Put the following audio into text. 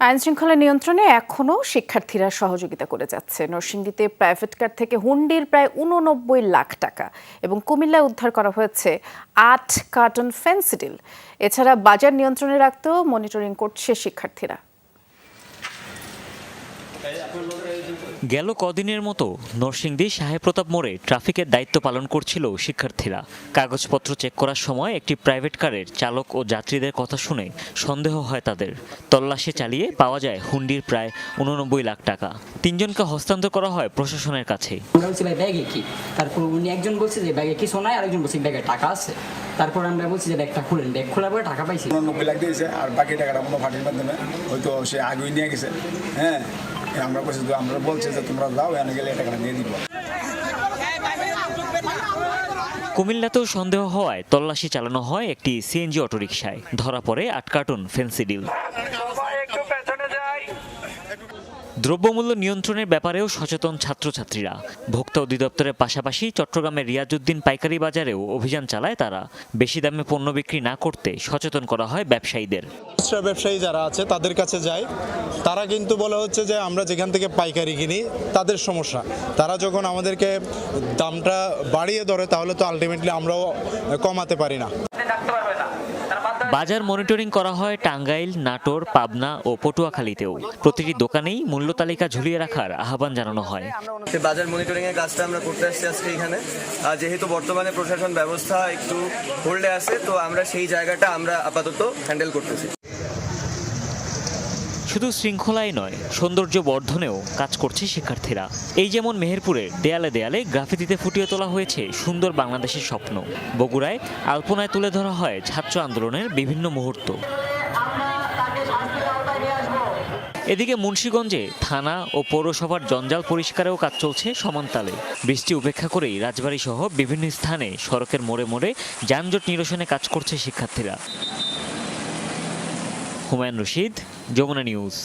আইন শৃঙ্খলা নিয়ন্ত্রণে এখনও শিক্ষার্থীরা সহযোগিতা করে যাচ্ছে। নরসিংদীতে প্রাইভেট কার থেকে হুন্ডির প্রায় উননব্বই লাখ টাকা এবং কুমিল্লায় উদ্ধার করা হয়েছে আট কার্টন ফেন্সিডিল। এছাড়া বাজার নিয়ন্ত্রণে রাখতেও মনিটরিং করছে শিক্ষার্থীরা। গেল কদিনের মতো নরসিংদী সাহেব-প্রতাপ মোড়ে ট্রাফিকের দায়িত্ব পালন করছিল শিক্ষার্থীরা। কাগজপত্র চেক করার সময় একটি প্রাইভেট কারের চালক ও যাত্রীদের কথা শুনে সন্দেহ হয় তাদের। তল্লাশি চালিয়ে পাওয়া যায় হুন্ডির প্রায় উননব্বই লাখ টাকা। তিনজনকে হস্তান্তর করা হয় প্রশাসনের কাছে। আমরা বলছি ভাই ব্যাগে কি? তারপর উনি একজন বলছে যে ব্যাগে কিছু নাই। আরেকজন বলছে ব্যাগে টাকা আছে। তারপর আমরা বলছি যে ব্যাগটা খুলেন। ব্যাগ খোলার পরে টাকা পাইছি। নব্বই লাখ দিয়েছে আর বাকি টাকাটা কোনো পার্টির মাধ্যমে। হয়তো সে আগুই নিয়ে গেছে। হ্যাঁ? আমরা বলছি আমরা বলছি যে, তোমরা এনে গেলে দিব। কুমিল্লাতেও সন্দেহ হওয়ায় তল্লাশি চালানো হয় একটি সিএনজি অটোরিকশায়। ধরা পড়ে আট কার্টুন ফেন্সিডিল দ্রব্যমূল্য নিয়ন্ত্রণের ব্যাপারেও সচেতন ছাত্রছাত্রীরা। ভোক্তা অধিদপ্তরের পাশাপাশি চট্টগ্রামের রিয়াজুদ্দিন পাইকারি বাজারেও অভিযান চালায় তারা। বেশি দামে পণ্য বিক্রি না করতে সচেতন করা হয় ব্যবসায়ীদের। খুচরা ব্যবসায়ী যারা আছে, তাদের কাছে যায় তারা কিন্তু বলা হচ্ছে যে, আমরা যেখান থেকে পাইকারি কিনি, তাদের সমস্যা। তারা যখন আমাদেরকে দামটা বাড়িয়ে ধরে, তাহলে তো আলটিমেটলি আমরাও কমাতে পারি না। বাজার মনিটরিং করা হয় টাঙ্গাইল, নাটোর, পাবনা ও পটুয়াখালীতেও। প্রতিটি দোকানেই মূল্য তালিকা ঝুলিয়ে রাখার আহ্বান জানানো হয়। বাজার মনিটরিং এর কাজটা আমরা করতে আসছি আজকে এখানে। যেহেতু বর্তমানে প্রশাসন ব্যবস্থা একটু হোল্ডে আছে, তো আমরা সেই জায়গাটা আমরা আপাতত হ্যান্ডেল করতেছি। শুধু শৃঙ্খলাই নয় সৌন্দর্য বর্ধনেও কাজ করছে শিক্ষার্থীরা। এই যেমন মেহেরপুরে দেয়ালে দেয়ালে গ্রাফিতিতে ফুটিয়ে তোলা হয়েছে সুন্দর বাংলাদেশের স্বপ্ন, বগুড়ায় আলপনায় তুলে ধরা হয় ছাত্র আন্দোলনের বিভিন্ন মুহূর্ত। এদিকে মুন্সীগঞ্জে থানা ও পৌরসভার জঞ্জাল পরিষ্কারেও কাজ চলছে সমানতালে। বৃষ্টি উপেক্ষা করেই রাজবাড়ী সহ বিভিন্ন স্থানে সড়কের মোড়ে মোড়ে যানজট নিরসনে কাজ করছে শিক্ষার্থীরা। হুমায়ুন রশিদ যমুনা নিউজ।